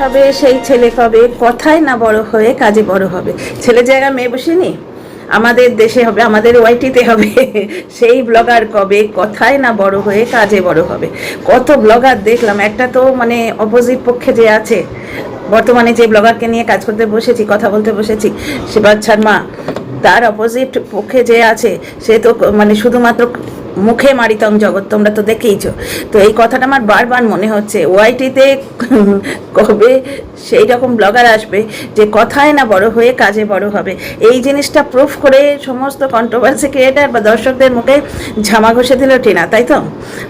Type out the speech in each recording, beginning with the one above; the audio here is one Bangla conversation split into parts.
হবে, সেই ছেলে কবে? কথায় না বড় হয়ে কাজে বড় হবে? ছেলে জায়গা মেয়ে বসেনি? আমাদের দেশে হবে, আমাদের ওয়াইটিতে হবে। সেই ব্লগার কবে? কথায় না বড় হয়ে কাজে বড় হবে? কত ব্লগার দেখলাম, একটা তো মানে অপোজিট পক্ষে যে আছে। বর্তমানে যে ব্লগারকে নিয়ে কাজ করতে বসেছি, কথা বলতে বসেছি, শিবাজ শর্মা, তার অপোজিট পক্ষে যে আছে, সে তো মানে শুধুমাত্র মুখে মারিতং জগৎ, তোমরা তো দেখেইছো। তো এই কথাটা আমার বারবার মনে হচ্ছে। ওয়াইটিতে কবে সেই রকম ব্লগার আসবে যে কথায় না বড় হয়ে কাজে বড় হবে। এই জিনিসটা প্রুফ করে সমস্ত কন্ট্রোভার্সি ক্রিয়েটার বা দর্শকদের মুখে ঝামা ঘষে দিল টিনা, তাই তো?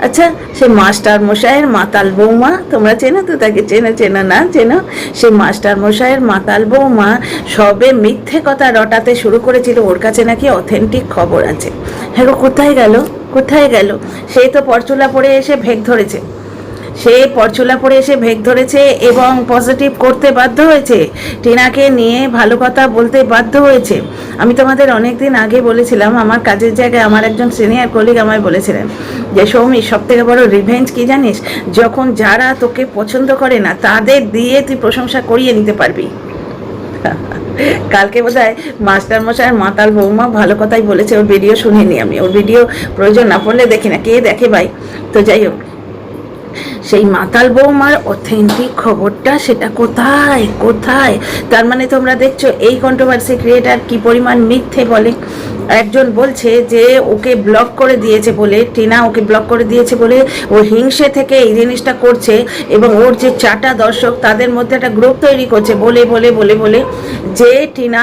আচ্ছা সে মাস্টার মশাইয়ের মাতাল বৌমা, তোমরা চেনো তো তাকে? চেনো চেনো না? চেনো? সেই মাস্টার মশাইয়ের মাতাল বৌমা সবে মিথ্যে কথা রটাতে শুরু করেছিল। ওর কাছে নাকি অথেন্টিক খবর আছে। হ্যাঁ কোথায় গেল? কোথায় গেল? সেই তো পরচুলা পরে এসে ভেগ ধরেছে। সে পরচুলা পরে এসে ভেগ ধরেছে এবং পজিটিভ করতে বাধ্য হয়েছে। টিনাকে নিয়ে ভালো কথা বলতে বাধ্য হয়েছে। আমি তোমাদের অনেক দিন আগে বলেছিলাম, আমার কাজের জায়গায় আমার একজন সিনিয়র কলিগ আমায় বলেছিলেন যে, সৌমি সব থেকে বড় রিভেঞ্জ কি জানিস? যখন যারা তোকে পছন্দ করে না, তাদের দিয়ে তুই প্রশংসা করিয়ে নিতে পারবি। কালকে বোধ হয় মাস্টার মশাই মাতাল বৌমা ভালো কথাই বলেছে, ওর ভিডিও শুনিনি আমি। ওর ভিডিও প্রয়োজন না পড়লে দেখি না। কে দেখে ভাই? তো যাই হোক সেই মাতাল বৌমার অথেন্টিক খবরটা সেটা কোথায়? কোথায়? তার মানে তোমরা দেখছ এই কন্ট্রোভার্সি ক্রিয়েটার কি পরিমাণ মিথ্যে বলে? একজন বলছে যে ওকে ব্লক করে দিয়েছে বলে, টিনা ওকে ব্লক করে দিয়েছে বলে, ও হিংসে থেকে এই জিনিসটা করছে এবং ওর যে চাটা দর্শক তাদের মধ্যে একটা গ্রুপ তৈরি করছে বলে বলে বলে বলে, যে টিনা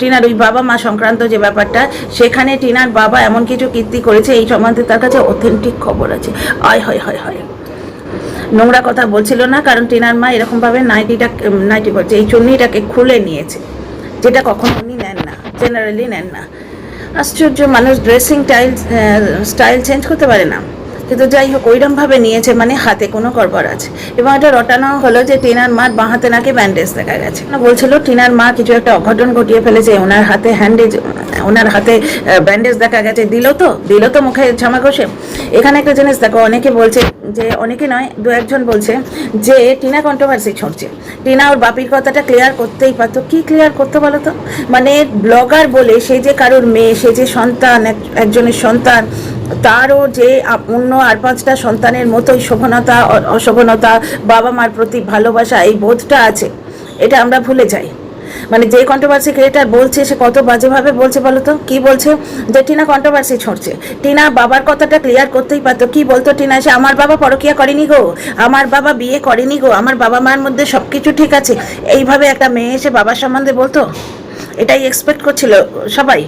টিনার ওই বাবা মা সংক্রান্ত যে ব্যাপারটা, সেখানে টিনার বাবা এমন কিছু কীর্তি করেছে, এই সম্বন্ধে তার কাছে অথেন্টিক খবর আছে। আয় হয় হয় হয়। নোংরা কথা বলছিল না, কারণ টিনার মা এরকমভাবে নাইটিটা, নাইটি বলছে এই চুন্নিটাকে খুলে নিয়েছে, যেটা কখনো উনি নেন না জেনারেলি নেন না। আশ্চর্য মানুষ ড্রেসিং টাইল স্টাইল চেঞ্জ করতে পারে না। কিন্তু যাই হোক, ওইরমভাবে নিয়েছে মানে হাতে কোনো করবার আছে। এবং এটা রটানো হলো যে টিনার মার বাঁ হাতে নাকি ব্যান্ডেজ দেখা গেছে। বলছিল, টিনার মা কিছু একটা অঘটন ঘটিয়ে ফেলেছে, ওনার হাতে হ্যান্ডেজ ওনার হাতে ব্যান্ডেজ দেখা গেছে। দিল তো দিল তো মুখে ঝামা ঘষে। এখানে একটা জিনিস দেখো, অনেকে বলছে যে, অনেকে নয়, দু একজন বলছে যে, টিনা কন্ট্রোভার্সি ছড়ছে। টিনা ওর বাপির কথাটা ক্লিয়ার করতেই পারতো। কি ক্লিয়ার করতে বলো তো? মানে ব্লগার বলে, সে যে কারোর মেয়ে, সে যে সন্তান, এক- একজনের সন্তান তারও যে অন্য আর পাঁচটা সন্তানের মতোই শোভনতা অশোভনতা, বাবা মার প্রতি ভালোবাসা, এই বোধটা আছে, এটা আমরা ভুলে যাই। মানে যে কন্ট্রোভার্সি ক্রিয়েটার বলছে, সে কত বাজেভাবে বলছে বলো তো? কি বলছে? যে টিনা কন্ট্রোভার্সি ছড়ছে। টিনা বাবার কথাটা ক্লিয়ার করতেই পারতো। কি বলতো টিনা? সে আমার বাবা পরকিয়া করেনি গো। আমার বাবা বিয়ে করেনি গো। আমার বাবা মার মধ্যে সব কিছু ঠিক আছে। এইভাবে একটা মেয়ে এসে বাবার সম্বন্ধে বলতো? এটাই এক্সপেক্ট করছিল সবাই।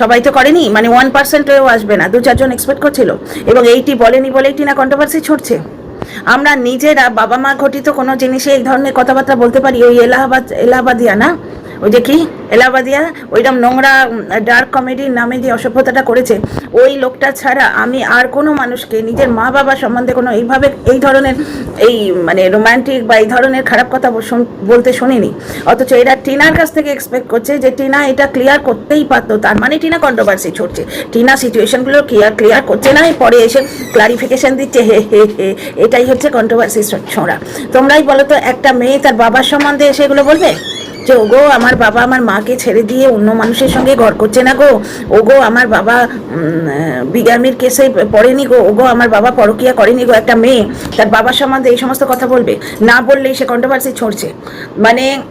সবাই তো করেনি মানে ওয়ান পার্সেন্টেও আসবে না দু চারজন এক্সপেক্ট করছিল, এবং এইটি বলেনি বলেই না কন্ট্রোভার্সি ছড়ছে আমরা নিজেরা বাবা মা ঘটিত কোনো জিনিসে এই ধরনের কথাবার্তা বলতে পারি, ওই এলাহাবাদ, এলাহাবাদিয়া না? ওই যে কি? এলাহাবাদিয়া? ওইরকম নোংরা ডার্ক কমেডির নামে যে অসভ্যতাটা করেছে। ওই লোকটা ছাড়া আমি আর কোনো মানুষকে, নিজের মা বাবা সম্বন্ধে কোনো এইভাবে এই ধরনের, এই মানে রোমান্টিক বা এই ধরনের খারাপ কথা বলতে শুনিনি। অথচ এরা টিনার কাছ থেকে এক্সপেক্ট করছে যে টিনা এটা ক্লিয়ার করতেই পারতো। তার মানে টিনা কন্ট্রোভার্সি ছড়ছে টিনা সিচুয়েশনগুলো ক্লিয়ার ক্লিয়ার করছে না। পরে এসে ক্লারিফিকেশন দিচ্ছে, হে হে হে। এটাই হচ্ছে কন্ট্রোভার্সি ছোঁড়া। তোমরাই বলো তো, একটা মেয়ে তার বাবার সম্বন্ধে এসে এগুলো বলবে? যে, ওগো, আমার বাবা আমার মাকে ছেড়ে দিয়ে অন্য মানুষের সঙ্গে ঘর করছে না গো। ওগো, আমার বাবা বিগামির কেসে পড়েনি গো। ওগো, আমার বাবা পরকিয়া করেনি গো একটা মেয়ে। তার বাবার সম্বন্ধে এই সমস্ত কথা বলবে। না বললেই সে কন্ট্রোভার্সি ছড়ছে। মানে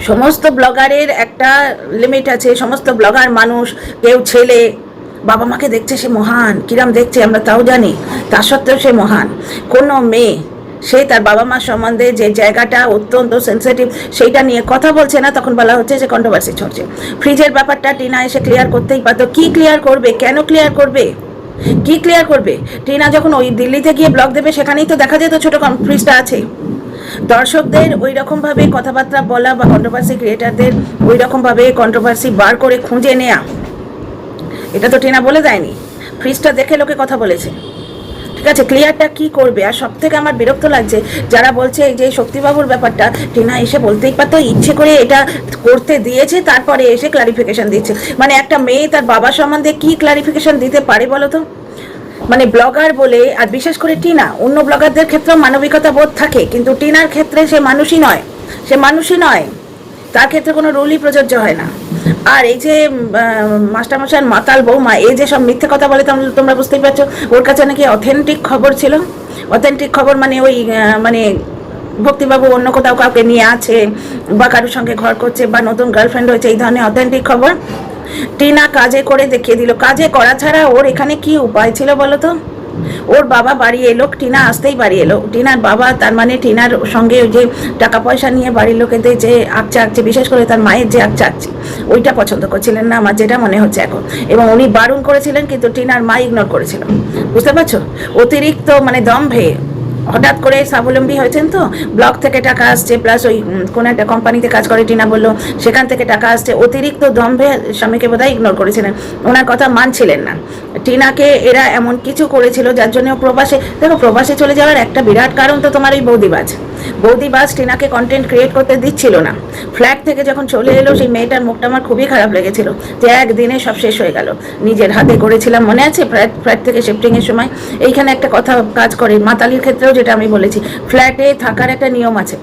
সমস্ত ব্লগারের একটা লিমিট আছে। সমস্ত ব্লগার মানুষ, কেউ ছেলে, বাবা মাকে দেখছে সে মহান। কিরাম দেখছে, আমরা তাও জানি। তা সত্ত্বেও সে মহান। কোনো মেয়ে সে তার বাবা মা সম্বন্ধে যে জায়গাটা অত্যন্ত সেন্সিটিভ সেইটা নিয়ে কথা বলছে না, তখন বলা হচ্ছে যে কন্ট্রোভার্সি ছড়ছে। ফ্রিজের ব্যাপারটা টিনা এসে ক্লিয়ার করতেই পারতো। কি ক্লিয়ার করবে? কেন ক্লিয়ার করবে? কি ক্লিয়ার করবে? টিনা যখন ওই দিল্লিতে গিয়ে ব্লক দেবে, সেখানেই তো দেখা যেত ছোট ফ্রিজটা আছে। দর্শকদের ওই রকম ভাবে কথাবার্তা বলা বা কন্ট্রোভার্সি ক্রিয়েটারদের ওই রকম ভাবে কন্ট্রোভার্সি বার করে খুঁজে নেয়া, এটা তো টিনা বলে দেয়নি। ফ্রিজটা দেখে লোকে কথা বলেছে। ঠিক আছে, ক্লিয়ারটা কি করবে? আর সব থেকে আমার বিরক্ত লাগছে, যারা বলছে এই যে শক্তিবাবুর ব্যাপারটা, টিনা এসে বলতেই পারতো, ইচ্ছে করে এটা করতে দিয়েছে, তারপরে এসে ক্লারিফিকেশন দিচ্ছে। মানে একটা মেয়ে তার বাবা সম্বন্ধে কি ক্লারিফিকেশন দিতে পারে বলো তো? মানে ব্লগার বলে, আর বিশেষ করে টিনা, অন্য ব্লগারদের ক্ষেত্রেও মানবিকতা বোধ থাকে, কিন্তু টিনার ক্ষেত্রে সে মানুষই নয়, সে মানুষই নয়। তার ক্ষেত্রে কোনো রুলই প্রযোজ্য হয় না। আর এই যে মাস্টারমশাই মাতাল বৌমা, এই যে সব মিথ্যে কথা বলে তোমরা- বুঝতেই পারছ, ওর কাছে নাকি অথেন্টিক খবর ছিল। অথেন্টিক খবর মানে ওই মানে ভক্তিবাবু অন্য কোথাও কাউকে নিয়ে আছে বা কারোর সঙ্গে ঘর করছে বা নতুন গার্লফ্রেন্ড হয়েছে, এই ধরনের অথেন্টিক খবর। টিনা কাজে করে দেখিয়ে দিল। কাজে করা ছাড়া ওর এখানে কি উপায় ছিল বলো তো? ওর বাবা বাড়ি এলো, টিনা আসতেই বাড়ি এলো। টিনার বাবা তার মানে টিনার সঙ্গে যে টাকা পয়সা নিয়ে বাড়ির লোকেদের যে আকচা আঁকছে বিশেষ করে তার মায়ের যে আকচা আকছে ওইটা পছন্দ করছিলেন না, আমার যেটা মনে হচ্ছে এখন। এবং উনি বারণ করেছিলেন, কিন্তু টিনার মা ইগনোর করেছিল। বুঝতে পারছ? অতিরিক্ত মানে দম্ভে হঠাৎ করে স্বাবলম্বী হয়েছেন তো? ব্লক থেকে টাকা আসছে প্লাস ওই কোনো একটা কোম্পানিতে কাজ করে, টিনা বলল, সেখান থেকে টাকা আসছে। অতিরিক্ত দম্ভে স্বামীকে বোধহয় ইগনোর করেছিলেন। ওনার কথা মানছিলেন না। টিনাকে এরা এমন কিছু করেছিল, যার জন্য প্রবাসে, দেখো, প্রবাসে চলে যাওয়ার একটা বিরাট কারণ তো তোমার ওই বৌদিবাজ। বৌদিবাজ টিনাকে কন্টেন্ট ক্রিয়েট করতে দিচ্ছিল না। ফ্ল্যাট থেকে যখন চলে এলো, সেই মেয়েটার মুখটা আমার খুবই খারাপ লেগেছিল। যে একদিনে সব শেষ হয়ে গেল। নিজের হাতে করেছিলাম মনে আছে? ফ্ল্যাট ফ্ল্যাট থেকে শিফটিংয়ের সময়। এইখানে একটা কথা কাজ করে, মাতালির ক্ষেত্রেও যেটা আমি বলেছি। ফ্ল্যাটে থাকার একটা নিয়ম আছে।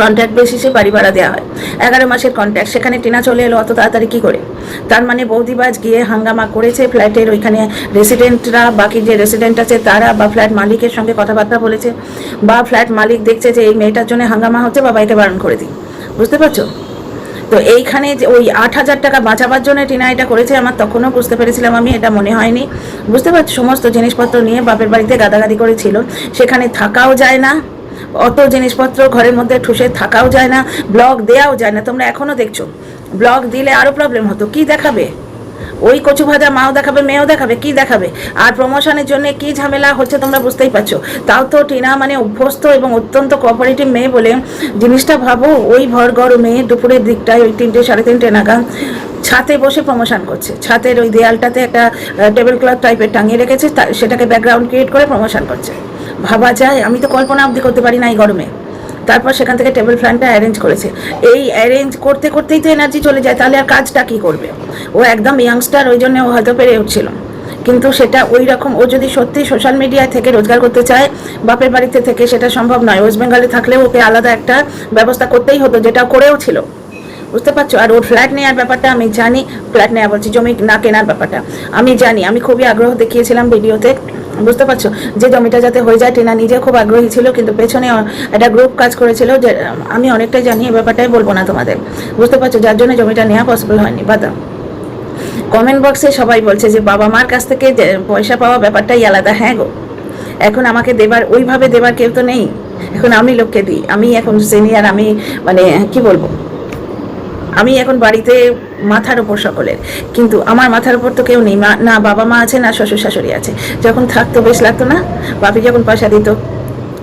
কন্ট্রাক্ট বেসিসে বাড়ি ভাড়া দেওয়া হয়। এগারো মাসের কন্ট্রাক্ট সেখানে টিনা চলে এলো অত তাড়াতাড়ি কী করে? তার মানে বৌদিবাজ গিয়ে হাঙ্গামা করেছে ফ্ল্যাটের ওইখানে রেসিডেন্টরা বাকি যে রেসিডেন্ট আছে তারা বা ফ্ল্যাট মালিকের সঙ্গে কথাবার্তা বলেছে বা ফ্ল্যাট মালিক দেখছে যে এই মেয়েটার জন্য হাঙ্গামা হচ্ছে বাবাইকে বারণ করে দিই। বুঝতে পারছ? তো এইখানে যে ওই আট হাজার টাকা বাঁচাবার জন্য টিনা এটা করেছে, আমার তখনও বুঝতে পেরেছিলাম আমি, এটা মনে হয়নি। বুঝতে পারছ? সমস্ত জিনিসপত্র নিয়ে বাপের বাড়িতে গাদাগাদি করেছিল সেখানে থাকাও যায় না। অত জিনিসপত্র ঘরের মধ্যে ঠুসে থাকাও যায় না ব্লগ দেওয়াও যায় না। তোমরা এখনও দেখছ ব্লগ দিলে আরও প্রবলেম হতো। কি দেখাবে? ওই কচু ভাজা মাও দেখাবে, মেয়েও দেখাবে, কি দেখাবে? আর প্রমোশনের জন্য কি ঝামেলা হচ্ছে তোমরা বুঝতেই পারছ। তাও তো টিনা মানে অভ্যস্ত এবং অত্যন্ত কোঅপারেটিভ মেয়ে বলে জিনিসটা ভাবো, ওই ভর গরমে দুপুরের দিকটায় ওই তিনটে, সাড়ে তিনটে নাগাদ ছাতে বসে প্রমোশন করছে। ছাতের ওই দেয়ালটাতে একটা টেবিল ক্লথ টাইপের টাঙিয়ে রেখেছে সেটাকে ব্যাকগ্রাউন্ড ক্রিয়েট করে প্রমোশন করছে। ভাবা যায়। আমি তো কল্পনা অবধি করতে পারি না এই গরমে। তারপর সেখান থেকে টেবিল ফ্যানটা অ্যারেঞ্জ করেছে। এই অ্যারেঞ্জ করতে করতেই তো এনার্জি চলে যায়। তাহলে আর কাজটা কী করবে? ও একদম ইয়াংস্টার ওই জন্য ও হয়তো পেরে উঠছিল। কিন্তু সেটা ওই রকম, ও যদি সত্যি সোশ্যাল মিডিয়া থেকে রোজগার করতে চায়, বাপের বাড়িতে থেকে, সেটা সম্ভব নয়। ওয়েস্ট বেঙ্গলে থাকলেও ওকে আলাদা একটা ব্যবস্থা করতেই হতো, যেটা করেও ছিল। বুঝতে পারছ? আর ওর ফ্ল্যাট নেওয়ার ব্যাপারটা আমি জানি ফ্ল্যাট নেওয়া বলছি, জমি না কেনার ব্যাপারটা। আমি জানি, আমি খুবই আগ্রহ দেখিয়েছিলাম ভিডিওতে, বুঝতে পারছ? যে জমিটা যাতে হয়ে যায়, টিনা নিজে খুব আগ্রহী ছিল, কিন্তু পেছনে একটা গ্রুপ কাজ করেছিল যে আমি অনেকটাই জানি এই ব্যাপারটাই বলব না তোমাদের। বুঝতে পারছ? যার জন্য জমিটা নেওয়া পসিবল হয়নি বাদাম কমেন্ট বক্সে সবাই বলছে যে, বাবা মার কাছ থেকে পয়সা পাওয়া ব্যাপারটাই আলাদা। হ্যাঁ গো। এখন আমাকে দেবার, ওইভাবে দেবার কেউ তো নেই। এখন আমি লোককে দিই। আমি এখন সিনিয়র আমি মানে কি বলব? আমি এখন বাড়িতে মাথার উপর সকলের। কিন্তু আমার মাথার উপর তো কেউ নেই। মা- না বাবা মা আছে, না শ্বশুর শাশুড়ি আছে। যখন থাকতো বেশ লাগতো না? বাপি যখন পয়সা দিত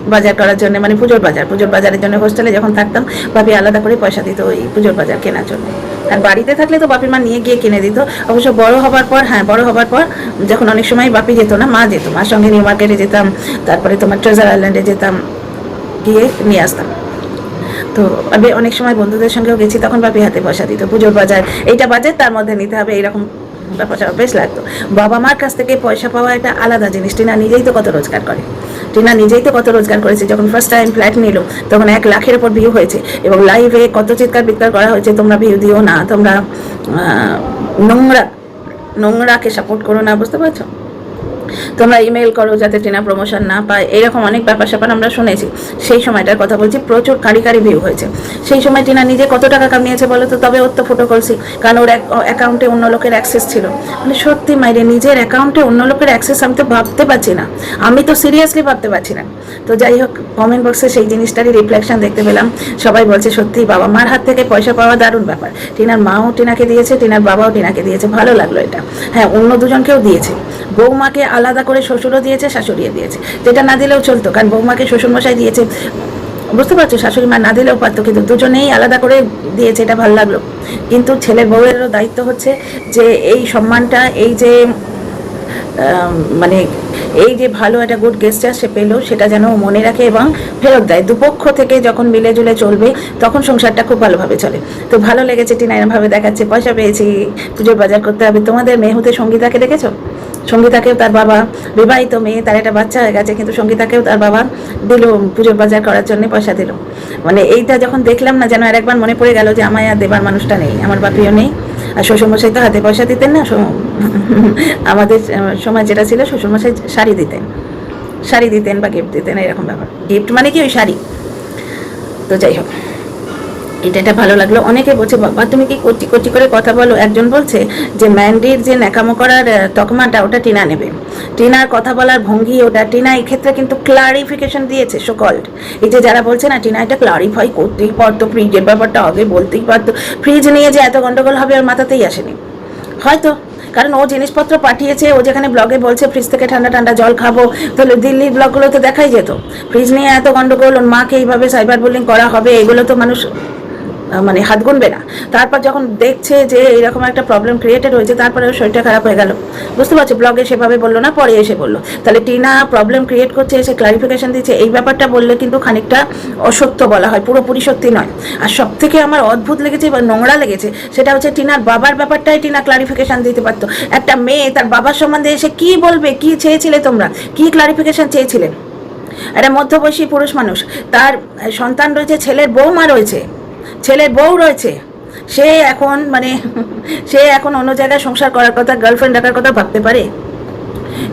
বাজার করার জন্য মানে পুজোর বাজার, পুজোর বাজারের জন্য হোস্টেলে যখন থাকতাম, বাপি আলাদা করে পয়সা দিত ওই পুজোর বাজার কেনার জন্য। আর বাড়িতে থাকলে তো বাপির মা নিয়ে গিয়ে কিনে দিত। অবশ্য বড় হবার পর হ্যাঁ বড় হবার পর যখন অনেক সময় বাপি যেত না, মা যেত। মার সঙ্গে নিউ মার্কেটে যেতাম, তারপরে তোমার ট্রেজার আইল্যান্ডে যেতাম, গিয়ে নিয়ে আসতাম। তো আমি অনেক সময় বন্ধুদের সঙ্গেও গেছি, তখন বাপি হাতে পয়সা দিত, পুজোর বাজার, এইটা বাজেট তার মধ্যে নিতে হবে এরকম ব্যাপার স্যাপার বেশ লাগতো। বাবা মার কাছ থেকে পয়সা পাওয়া একটা আলাদা জিনিস, টিনা নিজেই তো কত রোজগার করে। টিনা নিজেই তো কত রোজগার করেছে, যখন ফার্স্ট টাইম ফ্ল্যাট নিল, তখন এক লাখের ওপর ভিউ হয়েছে, এবং লাইভে কত চিৎকার বিৎকার করা হয়েছে, তোমরা ভিউ দিও না, তোমরা নোংরা, নোংরাকে সাপোর্ট করো না, বুঝতে পারছ? তোমরা ইমেল করো যাতে টিনা প্রমোশন না পায়। এরকম অনেক ব্যাপার স্যাপার আমরা শুনেছি। সেই সময়টার কথা বলছি, প্রচুর কারি কারি ভিউ হয়েছে। সেই সময় টিনা নিজে কত টাকা কামিয়েছে বলো তো? তবে ওর তো ফটো করছি কারণ ওর অ্যাকাউন্টে অন্য লোকের অ্যাক্সেস ছিল। মানে সত্যি মাইরে, নিজের অ্যাকাউন্টে অন্য লোকের অ্যাক্সেস আমি তো ভাবতে পারছি না। আমি তো সিরিয়াসলি ভাবতে পারছি না। তো যাই হোক কমেন্ট বক্সে সেই জিনিসটারই রিফ্লেকশন দেখতে পেলাম। সবাই বলছে, সত্যি বাবা, মার হাত থেকে পয়সা পাওয়া দারুণ ব্যাপার। টিনার মাও টিনাকে দিয়েছে, টিনার বাবাও টিনাকে দিয়েছে। ভালো লাগল এটা। হ্যাঁ অন্য দুজনকেও দিয়েছে। বৌমাকে আলাদা করে শ্বশুরও দিয়েছে, শাশুড়িও দিয়েছে। যেটা না দিলেও চলতো, কারণ বৌমাকে শ্বশুরমশাই দিয়েছে। বুঝতে পারছ, শাশুড়ি মা না দিলেও পারতো, কিন্তু দুজনেই আলাদা করে দিয়েছে, এটা ভালো লাগল। কিন্তু ছেলে বউয়েরও দায়িত্ব হচ্ছে যে এই সম্মানটা, এই যে মানে এই যে ভালো একটা গুড গেস্টার সে পেল, সেটা যেন মনে রাখে এবং ফেরত দেয়। দুপক্ষ থেকে যখন মিলে জুলে চলবে, তখন সংসারটা খুব ভালোভাবে চলে। তো ভালো লেগেছে টিনা এরমভাবে দেখাচ্ছে, পয়সা পেয়েছি, পুজোর বাজার করতে হবে। তোমাদের মেহুতে সঙ্গীতাকে দেখেছ? সঙ্গীতাকেও তার বাবা, বিবাহিত মেয়ে, তার একটা বাচ্চা হয়ে গেছে, কিন্তু সঙ্গীতাকেও তার বাবা দিল পুজোর বাজার করার জন্য পয়সা দিল। মানে এইটা যখন দেখলাম না, যেন আর একবার মনে পড়ে গেল যে আমায় আর দেবার মানুষটা নেই, আমার বাপিও নেই। আর শ্বশুরমশাই তো হাতে পয়সা দিতেন না আমাদের সময় যেটা ছিল, শ্বশুরমশাই শাড়ি দিতেন। শাড়ি দিতেন বা গিফট দিতেন, এরকম ব্যাপার। গিফট মানে কি? ওই শাড়ি। তো যাই হোক। এটা এটা ভালো লাগল। অনেকে বলছে, বাবা, তুমি কি কচি কচি করে কথা বলো? একজন বলছে যে, ম্যান্ডির যে ন্যাকামো করার তকমাটা, ওটা টিনা নেবে। টিনার কথা বলার ভঙ্গি, ওটা টিনা এই ক্ষেত্রে কিন্তু ক্লারিফিকেশন দিয়েছে সকল্ড এই যে যারা বলছে না, টিনা এটা ক্লারিফাই করতেই পারতো, ফ্রিজের ব্যাপারটা আগে বলতেই পারতো। ফ্রিজ নিয়ে যে এত গন্ডগোল হবে, ওর মাথাতেই আসেনি। হয়তো। কারণ ও জিনিসপত্র পাঠিয়েছে, ও যেখানে ব্লগে বলছে, ফ্রিজ থেকে ঠান্ডা ঠান্ডা জল খাব। তাহলে দিল্লির ব্লগগুলো তো দেখাই যেত। ফ্রিজ নিয়ে এত গন্ডগোল, ওর মাকে এইভাবে সাইবার বুলিং করা হবে, এগুলো তো মানুষ মানে হাত গুনবে না। তারপর যখন দেখছে যে এরকম একটা প্রবলেম ক্রিয়েটেড হয়েছে, তারপরে ওর শরীরটা খারাপ হয়ে গেল। বুঝতে পারছ? ব্লগে সেভাবে বলল না, পরে এসে বলল। তাহলে টিনা প্রবলেম ক্রিয়েট করছে, এসে ক্লারিফিকেশন দিচ্ছে। এই ব্যাপারটা বললে কিন্তু খানিকটা অসত্য বলা হয়, পুরোপুরি সত্যি নয়। আর সব থেকে আমার অদ্ভুত লেগেছে বা নোংরা লেগেছে, সেটা হচ্ছে টিনার বাবার ব্যাপারটাই টিনা ক্লারিফিকেশন দিতে পারতো। একটা মেয়ে তার বাবার সম্বন্ধে এসে কি বলবে, কি চেয়েছিলে তোমরা? কি ক্লারিফিকেশন চেয়েছিলে? একটা মধ্যবয়সী পুরুষ মানুষ, তার সন্তান রয়েছে, ছেলের বৌমা রয়েছে। ছেলের বউ রয়েছে। সে এখন মানে সে এখন অন্য জায়গায় সংসার করার কথা গার্লফ্রেন্ড রাখার কথা ভাবতে পারে।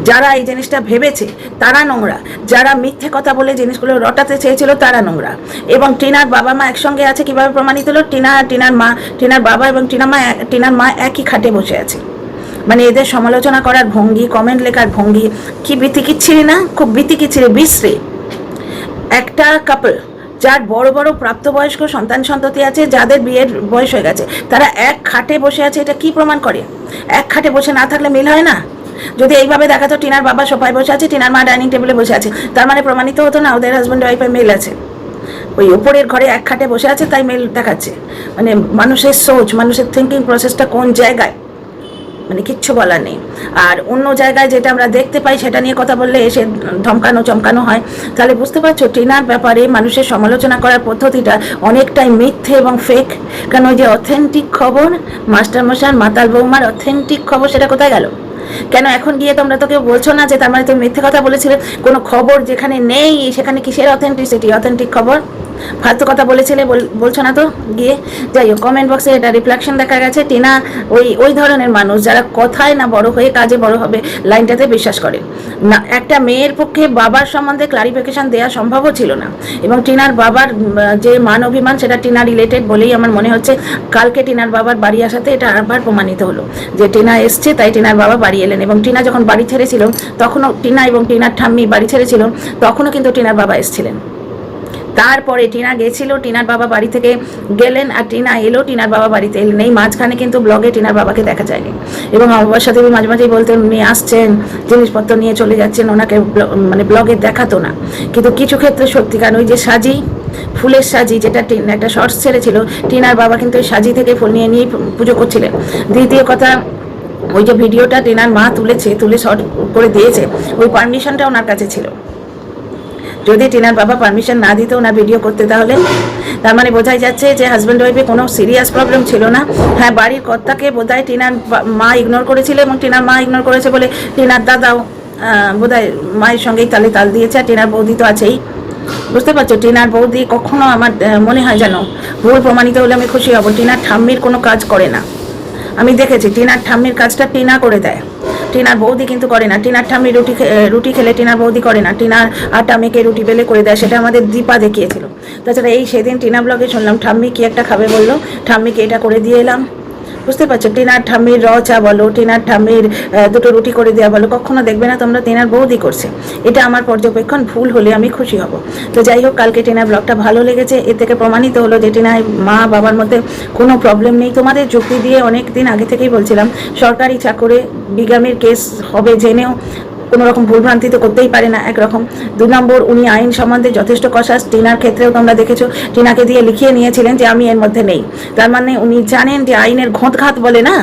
যারা এই জিনিসটা ভেবেছে, তারা নোংরা। যারা মিথ্যে কথা বলে জিনিসগুলো রটাতে চেয়েছিল, তারা নোংরা। এবং টিনার বাবা মা একসঙ্গে আছে কীভাবে প্রমাণিত হলো? টিনা, টিনার মা, টিনার বাবা এবং টিনা মা, টিনার মা একই খাটে বসে আছে। মানে এদের সমালোচনা করার ভঙ্গি কমেন্ট লেখার ভঙ্গি, কি বিতিকিচ্ছিরি না? খুব বিতিকিচ্ছিরি বিশ্রী। একটা কাপল যার বড় বড় প্রাপ্তবয়স্ক সন্তান সন্ততি আছে, যাদের বিয়ের বয়স হয়ে গেছে, তারা এক খাটে বসে আছে, এটা কি প্রমাণ করে? এক খাটে বসে না থাকলে মিল হয় না? যদি এইভাবে দেখাতো টিনার বাবা সোফায় বসে আছে, টিনার মা ডাইনিং টেবিলে বসে আছে, তার মানে প্রমাণিত হতো না ওদের হাজব্যান্ড ওয়াইফের মেল আছে। ওই উপরের ঘরে এক খাটে বসে আছে, তাই মেল দেখাচ্ছে। মানে মানুষের সোচ মানুষের থিঙ্কিং প্রসেসটা কোন জায়গায়? মানে কিচ্ছু বলার নেই। আর অন্য জায়গায় যেটা আমরা দেখতে পাই, সেটা নিয়ে কথা বললে এসে ধমকানো চমকানো হয়। তাহলে বুঝতে পারছ, টিনার ব্যাপারে মানুষের সমালোচনা করার পদ্ধতিটা অনেকটাই মিথ্যে এবং ফেক কারণ ওই যে অথেন্টিক খবর, মাস্টারমশাই, মাতাল বৌমার অথেন্টিক খবর, সেটা কোথায় গেল? কেন এখন গিয়ে তোমরা তো কেউ বলছো না যে তার মানে তুমি মিথ্যে কথা বলেছিলে? কোনো খবর যেখানে নেই, সেখানে কিসের অথেন্টিসিটি অথেন্টিক খবর? ফালতু কথা বলেছিলে, বল- বলছো না তো? গিয়ে যাই হোক কমেন্ট বক্সে এটা রিফ্লেকশন দেখা গেছে। টিনা ওই ওই ধরনের মানুষ যারা কথায় না বড় হয়ে কাজে বড় হবে, লাইনটাতে বিশ্বাস করে। না, একটা মেয়ের পক্ষে বাবার সম্বন্ধে ক্লারিফিকেশন দেওয়া সম্ভবও ছিল না। এবং টিনার বাবার যে মান অভিমান, সেটা টিনা রিলেটেড বলেই আমার মনে হচ্ছে, কালকে টিনার বাবার বাড়ি আসাতে এটা আবার প্রমাণিত হলো। যে টিনা এসছে, তাই টিনার বাবা বাড়ি এলেন এবং টিনা যখন বাড়ি ছেড়েছিল, তখনও টিনা এবং টিনার ঠাম্মি বাড়ি ছেড়েছিল, তখনও কিন্তু টিনার বাবা এসেছিলেন। তারপরে টিনা গেছিল, টিনার বাবা বাড়ি থেকে গেলেন আর টিনা এলো, টিনার বাবা বাড়িতে এলেন। এই মাঝখানে কিন্তু ব্লগে টিনার বাবাকে দেখা যায়নি। এবং আমার সাথে মাঝে মাঝেই বলতেন উনি আসছেন, জিনিসপত্র নিয়ে চলে যাচ্ছেন, ওনাকে মানে ব্লগে দেখাতো না। কিন্তু কিছু ক্ষেত্রে সত্যিকার ওই যে সাজি, ফুলের সাজি যেটা একটা শর্টস ছেড়েছিল, টিনার বাবা কিন্তু ওই সাজি থেকে ফুল নিয়ে নিয়েই পুজো করছিলেন। দ্বিতীয় কথা, ওই যে ভিডিওটা টিনার মা তুলেছে, তুলে শর্ট করে দিয়েছে, ওই পারমিশনটা ওনার কাছে ছিল। যদি টিনার বাবা পারমিশন না দিত না ভিডিও করতে, তাহলে তার মানে বোঝাই যাচ্ছে যে হাজব্যান্ড ওয়াইফে কোনো সিরিয়াস প্রবলেম ছিল না। হ্যাঁ বাড়ির কর্তাকে বোধহয় টিনার মা ইগনোর করেছিল এবং টিনার মা ইগনোর করেছে বলে টিনার দাদাও বোধহয় মায়ের সঙ্গেই তালে তাল দিয়েছে আর টিনার বৌদি তো আছেই। বুঝতে পারছ? টিনার বৌদি কখনো আমার মনে হয় যেন ভুল প্রমাণিত হলে আমি খুশি হব। টিনার ঠাম্মির কোনো কাজ করে না। আমি দেখেছি, টিনার ঠাম্মির কাজটা টিনা করে দেয়। টিনার বৌদি কিন্তু করে না। টিনার ঠাম্মি রুটি রুটি খেলে টিনার বৌদি করে না। টিনার আটা মেখে রুটি বেলে করে দেয়, সেটা আমাদের দীপা দেখিয়েছিল। তাছাড়া এই সেদিন টিনা ব্লগে শুনলাম, ঠাম্মি কি একটা খাবে বলল? ঠাম্মিকে এটা করে দিয়ে এলাম। বুঝতে পারছ? টিনার ঠাম্মির র চা বলো, টিনার ঠাম্মির দুটো রুটি করে দেওয়া বলো, কখনো দেখবে না তোমরা টিনার বৌদি করছে। এটা আমার পর্যবেক্ষণ, ভুল হলে আমি খুশি হব। তো যাই হোক, কালকে টিনার ব্লগটা ভালো লেগেছে। এর থেকে প্রমাণিত হলো যে টিনার মা বাবার মধ্যে কোনো প্রবলেম নেই। তোমাদের যুক্তি দিয়ে অনেক দিন আগে থেকেই বলছিলাম, সরকারি চাকরে, বিগামের কেস হবে জেনেও। কোনো রকম ভুলভ্রান্তি তো করতেই পারে না একরকম। দু নম্বর, উনি আইন সম্বন্ধে যথেষ্ট কষাস। টিনার ক্ষেত্রেও তোমরা দেখেছ, টিনাকে দিয়ে লিখিয়ে নিয়েছিলেন যে আমি এর মধ্যে নেই। তার মানে উনি জানেন যে আইনের ঘোঁতঘাত বলে না,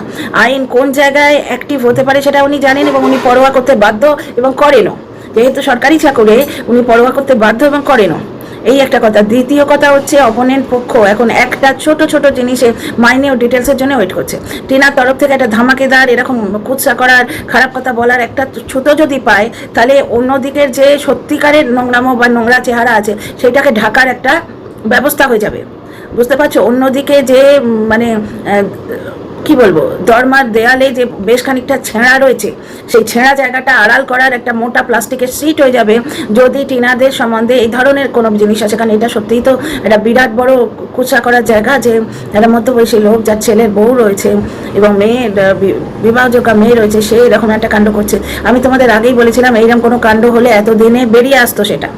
আইন কোন জায়গায় অ্যাক্টিভ হতে পারে সেটা উনি জানেন এবং উনি পরোয়া করতে বাধ্য এবং করেনও। যেহেতু সরকারি চাকরে, উনি পরোয়া করতে বাধ্য এবং করেনও। এই একটা কথা। দ্বিতীয় কথা হচ্ছে অপোনেন্ট পক্ষ এখন একটা ছোট ছোট জিনিসে মাইনে ও ডিটেলসের জন্য ওয়েট করছে। টিনার তরফ থেকে একটা ধামাকেদার, এরকম কুৎসা করার, খারাপ কথা বলার একটা ছুতো যদি পায়, তাহলে অন্যদিকের যে সত্যিকারের নোংরামো বা নোংরা চেহারা আছে, সেটাকে ঢাকার একটা ব্যবস্থা হয়ে যাবে। বুঝতে পারছ? অন্যদিকে যে মানে কি বলব? দরমার দেয়ালে যে বেশ খানিকটা ছেঁড়া রয়েছে, সেই ছেঁড়া জায়গাটা আড়াল করার একটা মোটা প্লাস্টিকের সিট হয়ে যাবে যদি টিনাদের সম্বন্ধে এই ধরনের কোনো জিনিস আছে। কারণ এটা সত্যিই তো একটা বিরাট বড় কুচা করার জায়গা যে একটা মধ্যবয়সী লোক, যার ছেলের বউ রয়েছে এবং মেয়ে বিবাহযোগ্য মেয়ে রয়েছে, সে এরকম একটা কাণ্ড করছে। আমি তোমাদের আগেই বলেছিলাম, এইরকম কোনো কাণ্ড হলে এতদিনে বেরিয়ে আসতো সেটা।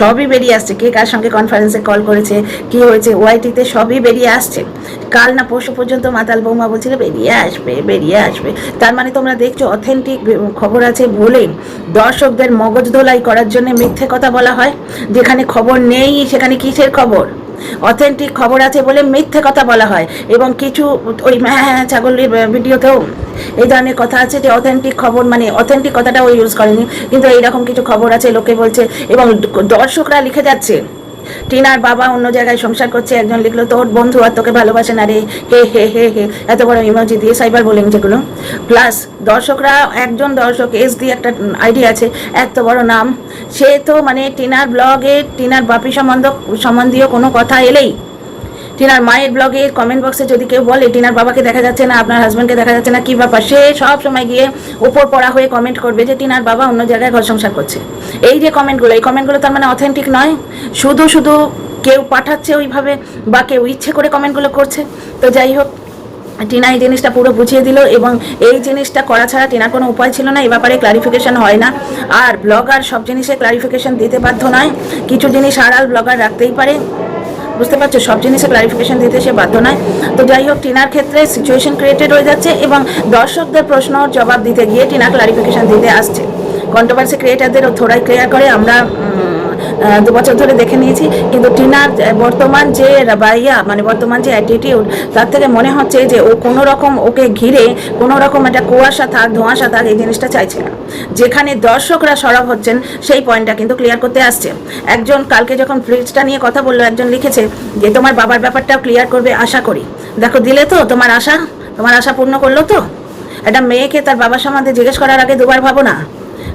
সবই বেরিয়ে আসছে। কে কার সঙ্গে কনফারেন্সে কল করেছে, কি হয়েছে ওয়াইটিতে সবই বেরিয়ে আসছে। কাল না পরশু পর্যন্ত মাতাল বৌমা বলছিল, বেরিয়ে আসবে বেরিয়ে আসবে। তার মানে তোমরা দেখছ অথেন্টিক খবর আছে বলে দর্শকদের মগজ ধোলাই করার জন্য মিথ্যে কথা বলা হয়। যেখানে খবর নেই, সেখানে কিসের খবর? অথেন্টিক খবর আছে বলে মিথ্যে কথা বলা হয়। এবং কিছু ওই হ্যাঁ ছাগলের ভিডিওতেও এই ধরনের কথা আছে যে অথেন্টিক খবর মানে অথেন্টিক কথাটা ওই ইউজ করেনি। কিন্তু এইরকম কিছু খবর আছে, লোকে বলছে এবং দর্শকরা লিখে যাচ্ছে। টিনার বাবা অন্য জায়গায় সংসার করছে, একজন লিখলো, তোর বন্ধু আর তোকে ভালোবাসে না রে। হে হে হে হে, এত বড় ইমোজি দিয়ে সাইবার বলিং যেগুলো। প্লাস দর্শকরা, একজন দর্শক এস দিয়ে একটা আইডি আছে, এত বড় নাম। সে তো মানে টিনার ব্লগে টিনার বাপি সম্বন্ধ সম্বন্ধীয় কোনো কথা এলেই টিনার মায়ের ব্লগে কমেন্ট বক্সে যদি কেউ বলে, টিনার বাবাকে দেখা যাচ্ছে না, আপনার হাজব্যান্ডকে দেখা যাচ্ছে না, কি ব্যাপার? সে সব সময় গিয়ে ওপর পড়া হয়ে কমেন্ট করবে যে টিনার বাবা অন্য জায়গায় ঘর সংসার করছে। এই যে কমেন্টগুলো এই কমেন্টগুলো তার মানে অথেন্টিক নয়। শুধু শুধু কেউ পাঠাচ্ছে ওইভাবে বা কেউ ইচ্ছে করে কমেন্টগুলো করছে। তো যাই হোক, টিনা এই জিনিসটা পুরো বুঝিয়ে দিল এবং এই জিনিসটা করা ছাড়া টিনার কোনো উপায় ছিল না, এ ব্যাপারে ক্লারিফিকেশন হয় না। আর ব্লগার সব জিনিসে ক্লারিফিকেশন দিতে বাধ্য নয়। কিছু জিনিস আড়াল ব্লগার রাখতেই পারে। বুঝতে পারছ, সব জিনিসে ক্লারিফিকেশন দিতে সে বাধ্য নয়। তো যাই হোক, টিনার ক্ষেত্রে সিচুয়েশন ক্রিয়েটেড হয়ে যাচ্ছে এবং দর্শকদের প্রশ্ন জবাব দিতে গিয়ে টিনা ক্লারিফিকেশন দিতে আসছে। কন্ট্রোভার্সি ক্রিয়েটারদেরও থোড়াই ক্লিয়ার করে, আমরা দু বছর ধরে দেখে নিয়েছি। কিন্তু টিনার বর্তমান যে রাবাইয়া মানে বর্তমান যে অ্যাটিটিউড তার থেকে মনে হচ্ছে যে ও কোনো রকম ওকে ঘিরে কোনো রকম একটা কুয়াশা থাক, ধোঁয়াশা থাক, এই জিনিসটা চাইছে না। যেখানে দর্শকরা সরব হচ্ছেন, সেই পয়েন্টটা কিন্তু ক্লিয়ার করতে আসছে। একজন কালকে যখন ফ্রিজটা নিয়ে কথা বলল, একজন লিখেছে যে, তোমার বাবার ব্যাপারটাও ক্লিয়ার করবে, আশা করি। দেখো, দিলে তো তোমার আশা তোমার আশা পূর্ণ করল তো? একটা মেয়েকে তার বাবার সম্বন্ধে জিজ্ঞেস করার আগে দুবার ভাবো না।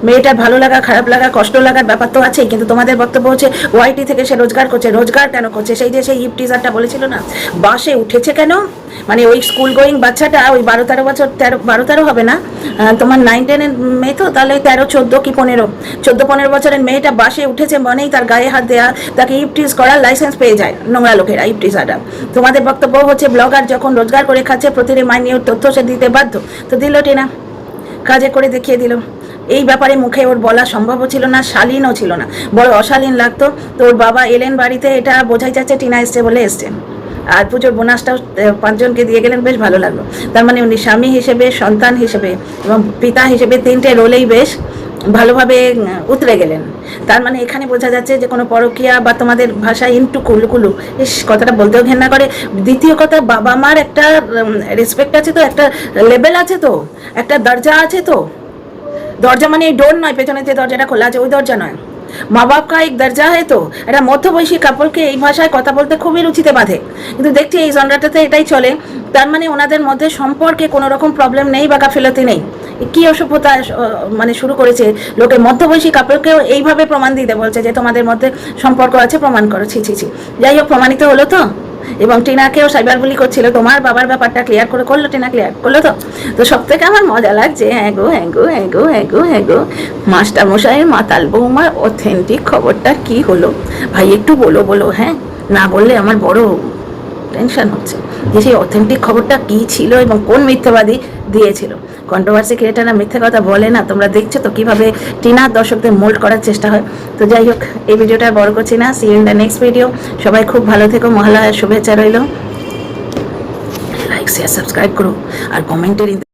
মেয়েটার ভালো লাগা, খারাপ লাগা, কষ্ট লাগার ব্যাপার তো আছেই, কিন্তু তোমাদের বক্তব্য হচ্ছে ওয়াইটি থেকে সে রোজগার করছে, রোজগার কেন করছে? সেই যে সেই ইপ টিজারটা বলেছিল না? বাসে উঠেছে কেন? মানে ওই স্কুল গোয়িং বাচ্চাটা ওই বারো তেরো বছর, তেরো, বারো তেরো হবে না? তোমার নাইন টেনের মেয়ে তো? তাহলে তেরো, চোদ্দ কি পনেরো? চোদ্দ, পনেরো বছরের মেয়েটা বাসে উঠেছে মনেই তার গায়ে হাত দেয়া, তাকে ইপটিজ করার লাইসেন্স পেয়ে যায় নোংরা লোকেরা ইপটিজাররা তোমাদের বক্তব্য হচ্ছে ব্লগার যখন রোজগার করে খাচ্ছে প্রতিটি মাইনীয় তথ্য সে দিতে বাধ্য। তো দিল টিনা, কাজে করে দেখিয়ে দিল। এই ব্যাপারে মুখে ওর বলা সম্ভবও ছিল না, শালীনও ছিল না। বড় অশালীন লাগতো। তো ওর বাবা এলেন বাড়িতে, এটা বোঝাই যাচ্ছে টিনা এসছে বলে এসছে। আর পুজোর বোনাসটাও পাঁচজনকে দিয়ে গেলেন, বেশ ভালো লাগল। তার মানে উনি স্বামী হিসেবে, সন্তান হিসেবে এবং পিতা হিসেবে তিনটে রোলেই বেশ ভালোভাবে উতরে গেলেন। তার মানে এখানে বোঝা যাচ্ছে যে কোনো পরকিয়া বা তোমাদের ভাষায় ইন্টু কুলু কুলু ইস, কথাটা বলতেও ঘেন্না করে। দ্বিতীয় কথা বাবা মার একটা রেসপেক্ট আছে তো, একটা লেভেল আছে তো, একটা দরজা আছে তো। দরজা মানে এই ডোর নয় পেছনে যে দরজাটা খোলা আছে, ওই দরজা নয়। মা বাপ কা এক দরজা হয় তো এটা মধ্যবয়সী কাপড়কে এই ভাষায় কথা বলতে খুবই রুচিতে বাঁধে। কিন্তু দেখছি এই জনরাটাতে এটাই চলে, তার মানে ওনাদের মধ্যে সম্পর্কে কোনো রকম প্রবলেম নেই বা গাফিলতি নেই। কি অসভ্যতা মানে শুরু করেছে? লোকে মধ্যবয়সী কাপড়কেও এইভাবে প্রমাণ দিতে বলছে যে তোমাদের মধ্যে সম্পর্ক আছে, প্রমাণ করো। ছি ছি ছি। যাই হোক, প্রমাণিত হলো তো? এবং টিনাকেও সাইবার বুলি করছিল। তোমার বাবার ব্যাপারটা ক্লিয়ার করে করল, টিনা ক্লিয়ার করল তো? তো সব থেকে আমার মজা লাগছে হ্যাঁ গো হ্যাঁ গো হ্যাঁ গো হ্যাঁ গো হ্যাঁ গো। মাস্টার মশাইয়ের মাতাল বৌমার অথেন্টিক খবরটা কি হলো? ভাই, একটু বলো বলো হ্যাঁ? না বললে আমার বড় টেনশন হচ্ছে যে সেই অথেন্টিক খবরটা কি ছিল এবং কোন মিথ্যাবাদী দিয়েছিল। কন্ট্রোভার্সি ক্রিয়েটাররা মিথ্যে কথা বলে না, তোমরা দেখছ তো কীভাবে টিনার দর্শকদের মোল্ড করার চেষ্টা হয়। তো যাই হোক, এই ভিডিওটা বড় করছি না see in the next video সবাই খুব ভালো থেকো মহালয়ার শুভেচ্ছা রইল। লাইক শেয়ার সাবস্ক্রাইব করো, আর কমেন্টের